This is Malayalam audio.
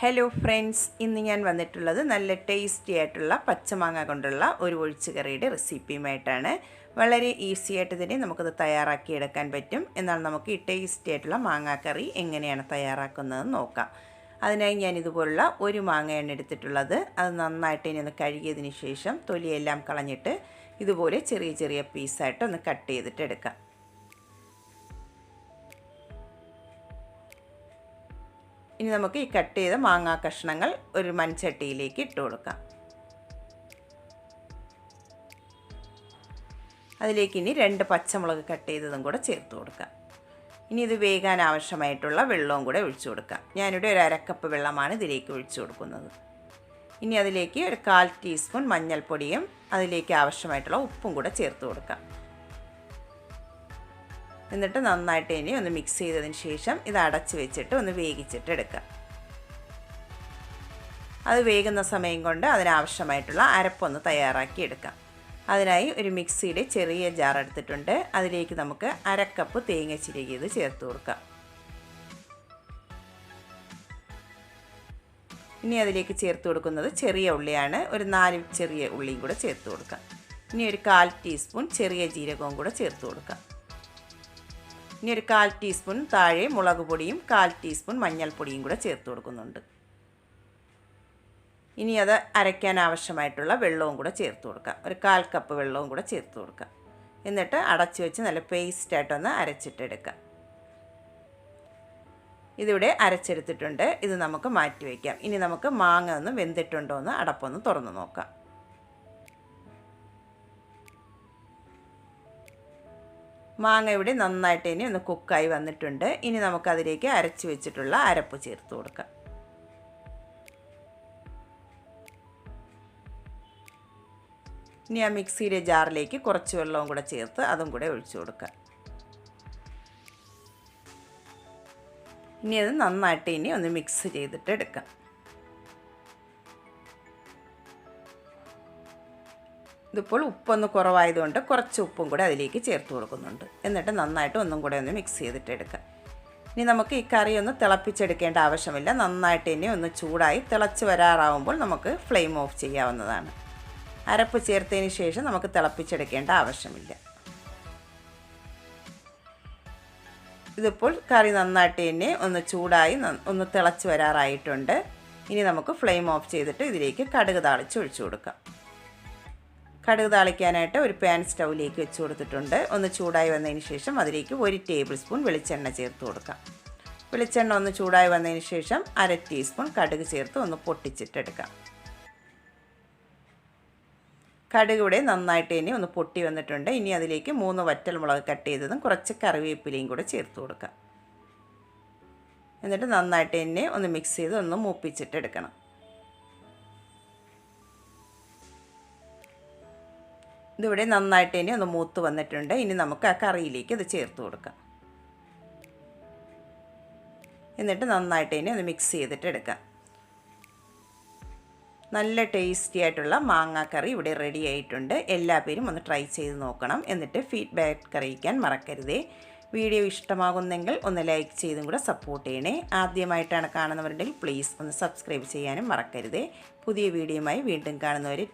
ഹലോ ഫ്രണ്ട്സ് ഇന്ന് ഞാൻ വന്നിട്ടുള്ളത് നല്ല ടേസ്റ്റി ആയിട്ടുള്ള പച്ചമാങ്ങ കൊണ്ടുള്ള ഒരു ഒഴിച്ചുകറിയുടെ റെസിപ്പിയുമായിട്ടാണ് വളരെ ഈസി ആയിട്ട് തന്നെ നമുക്കത് തയ്യാറാക്കിയെടുക്കാൻ പറ്റും. എന്നാൽ നമുക്ക് ഈ ടേസ്റ്റി ആയിട്ടുള്ള മാങ്ങാക്കറി എങ്ങനെയാണ് തയ്യാറാക്കുന്നതെന്ന് നോക്കാം. അതിനായി ഞാൻ ഇതുപോലുള്ള ഒരു മാങ്ങയാണ് എടുത്തിട്ടുള്ളത്. അത് നന്നായിട്ട് ഇനി ഒന്ന് കഴുകിയതിന് ശേഷം തൊലിയെല്ലാം കളഞ്ഞിട്ട് ഇതുപോലെ ചെറിയ ചെറിയ പീസായിട്ട് ഒന്ന് കട്ട് ചെയ്തിട്ട് എടുക്കാം. ഇനി നമുക്ക് ഈ കട്ട് ചെയ്ത മാങ്ങാ കഷ്ണങ്ങൾ ഒരു മൺചട്ടിയിലേക്ക് ഇട്ട് കൊടുക്കാം. അതിലേക്ക് ഇനി രണ്ട് പച്ചമുളക് കട്ട് ചെയ്തതും കൂടെ ചേർത്ത് കൊടുക്കാം. ഇനി ഇത് വേകാൻ ആവശ്യമായിട്ടുള്ള വെള്ളവും കൂടെ ഒഴിച്ചു കൊടുക്കാം. ഞാനിവിടെ ഒരു അരക്കപ്പ് വെള്ളമാണ് ഇതിലേക്ക് ഒഴിച്ചു കൊടുക്കുന്നത്. ഇനി അതിലേക്ക് ഒരു കാൽ ടീസ്പൂൺ മഞ്ഞൾപ്പൊടിയും അതിലേക്ക് ആവശ്യമായിട്ടുള്ള ഉപ്പും കൂടെ ചേർത്ത് കൊടുക്കാം. എന്നിട്ട് നന്നായിട്ട് ഇനി ഒന്ന് മിക്സ് ചെയ്തതിന് ശേഷം ഇത് അടച്ച് വെച്ചിട്ട് ഒന്ന് വേവിച്ചിട്ട് എടുക്കാം അത് വേകുന്ന സമയം കൊണ്ട് അതിനാവശ്യമായിട്ടുള്ള അരപ്പൊന്ന് തയ്യാറാക്കി എടുക്കാം അതിനായി ഒരു മിക്സിയുടെ ചെറിയ ജാർ എടുത്തിട്ടുണ്ട്. അതിലേക്ക് നമുക്ക് അരക്കപ്പ് തേങ്ങ ചിരകിയത് ചേർത്ത് കൊടുക്കാം. ഇനി അതിലേക്ക് ചേർത്ത് കൊടുക്കുന്നത് ചെറിയ ഉള്ളിയാണ്. ഒരു നാല് ചെറിയ ഉള്ളിയും കൂടെ ചേർത്ത് കൊടുക്കാം. ഇനി ഒരു കാൽ ടീസ്പൂൺ ചെറിയ ജീരകവും കൂടെ ചേർത്ത് കൊടുക്കാം. ഇനി ഒരു കാൽ ടീസ്പൂൺ താഴെ മുളക് പൊടിയും കാൽ ടീസ്പൂൺ മഞ്ഞൾപ്പൊടിയും കൂടെ ചേർത്ത് കൊടുക്കുന്നുണ്ട്. ഇനി അത് അരയ്ക്കാൻ ആവശ്യമായിട്ടുള്ള വെള്ളവും കൂടെ ചേർത്ത് കൊടുക്കാം ഒരു കാൽ കപ്പ് വെള്ളവും കൂടെ ചേർത്ത് കൊടുക്കാം എന്നിട്ട് അടച്ചു വെച്ച് നല്ല പേസ്റ്റായിട്ടൊന്ന് അരച്ചിട്ടെടുക്കാം ഇതിവിടെ അരച്ചെടുത്തിട്ടുണ്ട്. ഇത് നമുക്ക് മാറ്റി വയ്ക്കാം. ഇനി നമുക്ക് മാങ്ങ ഒന്ന് വെന്തിട്ടുണ്ടോ എന്ന് അടപ്പൊന്ന് തുറന്ന് നോക്കാം. മാങ്ങ ഇവിടെ നന്നായിട്ട് ഇനി ഒന്ന് കുക്കായി വന്നിട്ടുണ്ട്. ഇനി നമുക്കതിലേക്ക് അരച്ച് വെച്ചിട്ടുള്ള അരപ്പ് ചേർത്ത് കൊടുക്കാം. ഇനി ആ മിക്സിയിലെ ജാറിലേക്ക് കുറച്ച് വെള്ളവും കൂടെ ചേർത്ത് അതും കൂടെ ഒഴിച്ചു കൊടുക്കാം. ഇനി അത് നന്നായിട്ട് ഇനി ഒന്ന് മിക്സ് ചെയ്തിട്ട് എടുക്കാം. ഇതിപ്പോൾ ഉപ്പൊന്ന് കുറവായതുകൊണ്ട് കുറച്ച് ഉപ്പും കൂടെ അതിലേക്ക് ചേർത്ത് കൊടുക്കുന്നുണ്ട്. എന്നിട്ട് നന്നായിട്ട് ഒന്നും കൂടെ ഒന്ന് മിക്സ് ചെയ്തിട്ട് എടുക്കാം ഇനി നമുക്ക് ഈ കറി ഒന്ന് തിളപ്പിച്ചെടുക്കേണ്ട ആവശ്യമില്ല. നന്നായിട്ട് ഇനി ഒന്ന് ചൂടായി തിളച്ച് വരാറാവുമ്പോൾ നമുക്ക് ഫ്ലെയിം ഓഫ് ചെയ്യാവുന്നതാണ്. അരപ്പ് ചേർത്തതിന് ശേഷം നമുക്ക് തിളപ്പിച്ചെടുക്കേണ്ട ആവശ്യമില്ല. ഇതിപ്പോൾ കറി നന്നായിട്ട് തന്നെ ഒന്ന് ചൂടായി ഒന്ന് തിളച്ച് വരാറായിട്ടുണ്ട്. ഇനി നമുക്ക് ഫ്ലെയിം ഓഫ് ചെയ്തിട്ട് ഇതിലേക്ക് കടുക് താളിച്ച് ഒഴിച്ചു കൊടുക്കാം. കടുക് താളിക്കാനായിട്ട് ഒരു പാൻ സ്റ്റൗവിലേക്ക് വെച്ച് കൊടുത്തിട്ടുണ്ട്. ഒന്ന് ചൂടായി വന്നതിന് ശേഷം അതിലേക്ക് ഒരു ടേബിൾ സ്പൂൺ വെളിച്ചെണ്ണ ചേർത്ത് കൊടുക്കാം. വെളിച്ചെണ്ണ ഒന്ന് ചൂടായി വന്നതിന് ശേഷം അര ടീസ്പൂൺ കടുക് ചേർത്ത് ഒന്ന് പൊട്ടിച്ചിട്ടെടുക്കാം. കടുക് ഇവിടെ നന്നായിട്ട് ഇനി ഒന്ന് പൊട്ടി വന്നിട്ടുണ്ട്. ഇനി അതിലേക്ക് മൂന്ന് വറ്റൽ മുളക് കട്ട് ചെയ്തതും കുറച്ച് കറിവേപ്പിലയും കൂടെ ചേർത്ത് കൊടുക്കാം. എന്നിട്ട് നന്നായിട്ട് തന്നെ ഒന്ന് മിക്സ് ചെയ്ത് ഒന്ന് മൂപ്പിച്ചിട്ടെടുക്കണം. ഇതിവിടെ നന്നായിട്ട് ഇനി ഒന്ന് മൂത്ത് വന്നിട്ടുണ്ട്. ഇനി നമുക്ക് ആ കറിയിലേക്ക് ഇത് ചേർത്ത് കൊടുക്കാം. എന്നിട്ട് നന്നായിട്ട് ഇനി ഒന്ന് മിക്സ് ചെയ്തിട്ട് എടുക്കാം. നല്ല ടേസ്റ്റി ആയിട്ടുള്ള മാങ്ങാക്കറി ഇവിടെ റെഡി ആയിട്ടുണ്ട്. എല്ലാ പേരും ഒന്ന് ട്രൈ ചെയ്ത് നോക്കണം. എന്നിട്ട് ഫീഡ്ബാക്ക് അറിയിക്കാൻ മറക്കരുതേ. വീഡിയോ ഇഷ്ടമാകുന്നെങ്കിൽ ഒന്ന് ലൈക്ക് ചെയ്തും കൂടെ സപ്പോർട്ട് ചെയ്യണേ. ആദ്യമായിട്ടാണ് കാണുന്നവരുണ്ടെങ്കിൽ പ്ലീസ് ഒന്ന് സബ്സ്ക്രൈബ് ചെയ്യാനും മറക്കരുതേ. പുതിയ വീഡിയോയുമായി വീണ്ടും കാണുന്നവരെ